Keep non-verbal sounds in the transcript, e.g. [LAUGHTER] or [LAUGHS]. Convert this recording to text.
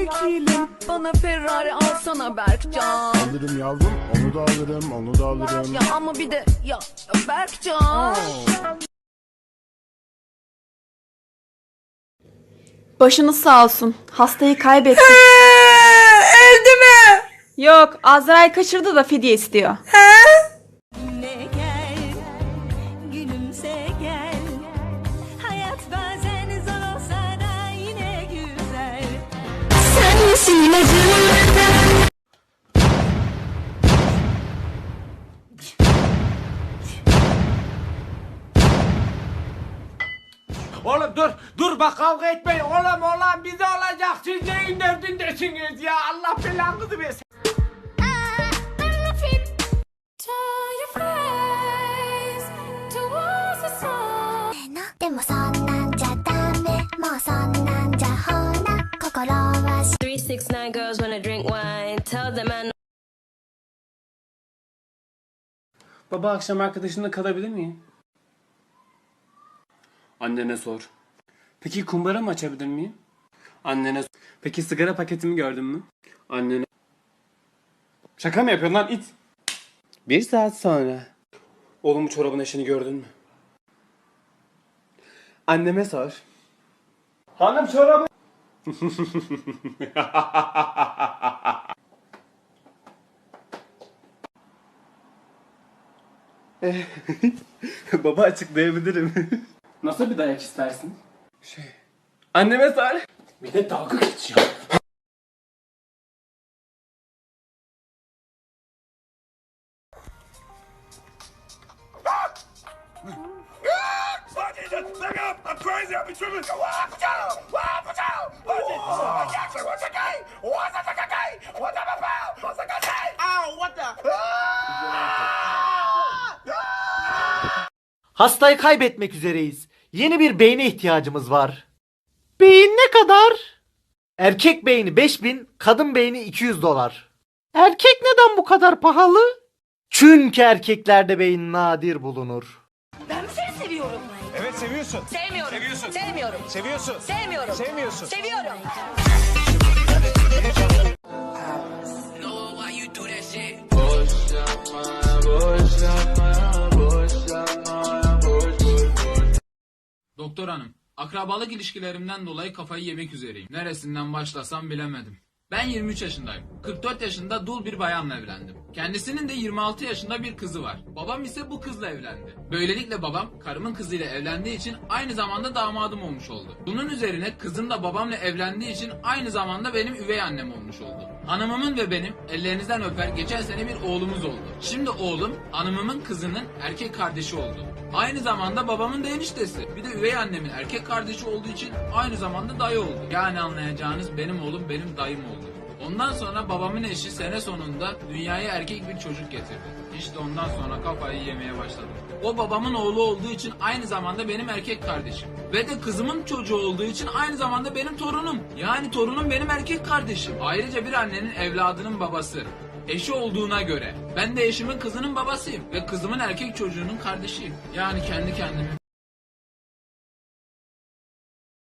mekiğilim Bana Ferrari alsana Berkcan Alırım yavrum onu da alırım onu da alırım. Ya ama bir de ya Berkcan Başınız sağ olsun. Hastayı kaybettik. Öldü mü? Yok, Azrail kaçırdı da fidye istiyor. Ne Oğlum dur dur bak kavga etmeyin. Oğlum oğlum bize olacak siz neyin derdindesiniz ya? Allah belanızı versin. は369 girls wanna drink wine. Tell them I know. Baba akşam arkadaşınla kalabilir miyim? Annene sor. Peki kumbara mı açabilir miyim? Annene sor. Peki sigara paketimi gördün mü? Annene... Şaka mı yapıyorsun lan it? Bir saat sonra. Oğlum bu çorabın eşini gördün mü? Anneme sor. Hanım çorabı... [LAUGHS] Baba açıklayabilirim. Nasıl bir dayak istersin? Şey... Anneme sor. Bir de dalga geçiyor. Hastayı kaybetmek üzereyiz. Yeni bir beyne ihtiyacımız var. Beyin ne kadar? Erkek beyni 5000, kadın beyni 200 dolar. Erkek neden bu kadar pahalı? Çünkü erkeklerde beyin nadir bulunur. Evet seviyorsun. Sevmiyorum. Seviyorsun. Sevmiyorum. Seviyorsun. Sevmiyorum. Sevmiyorsun. Seviyorum. Doktor hanım, akrabalık ilişkilerimden dolayı kafayı yemek üzereyim. Neresinden başlasam bilemedim. Ben 23 yaşındayım. 44 yaşında dul bir bayanla evlendim. Kendisinin de 26 yaşında bir kızı var. Babam ise bu kızla evlendi. Böylelikle babam karımın kızıyla evlendiği için aynı zamanda damadım olmuş oldu. Bunun üzerine kızım da babamla evlendiği için aynı zamanda benim üvey annem olmuş oldu. Hanımımın ve benim ellerinizden öper geçen sene bir oğlumuz oldu. Şimdi oğlum hanımımın kızının erkek kardeşi oldu. Aynı zamanda babamın da eniştesi. Bir de üvey annemin erkek kardeşi olduğu için aynı zamanda dayı oldu. Yani anlayacağınız benim oğlum benim dayım oldu. Ondan sonra babamın eşi sene sonunda dünyaya erkek bir çocuk getirdi. İşte ondan sonra kafayı yemeye başladım. O babamın oğlu olduğu için aynı zamanda benim erkek kardeşim. Ve de kızımın çocuğu olduğu için aynı zamanda benim torunum. Yani torunum benim erkek kardeşim. Ayrıca bir annenin evladının babası. Eşi olduğuna göre ben de eşimin kızının babasıyım ve kızımın erkek çocuğunun kardeşiyim. Yani kendi kendimi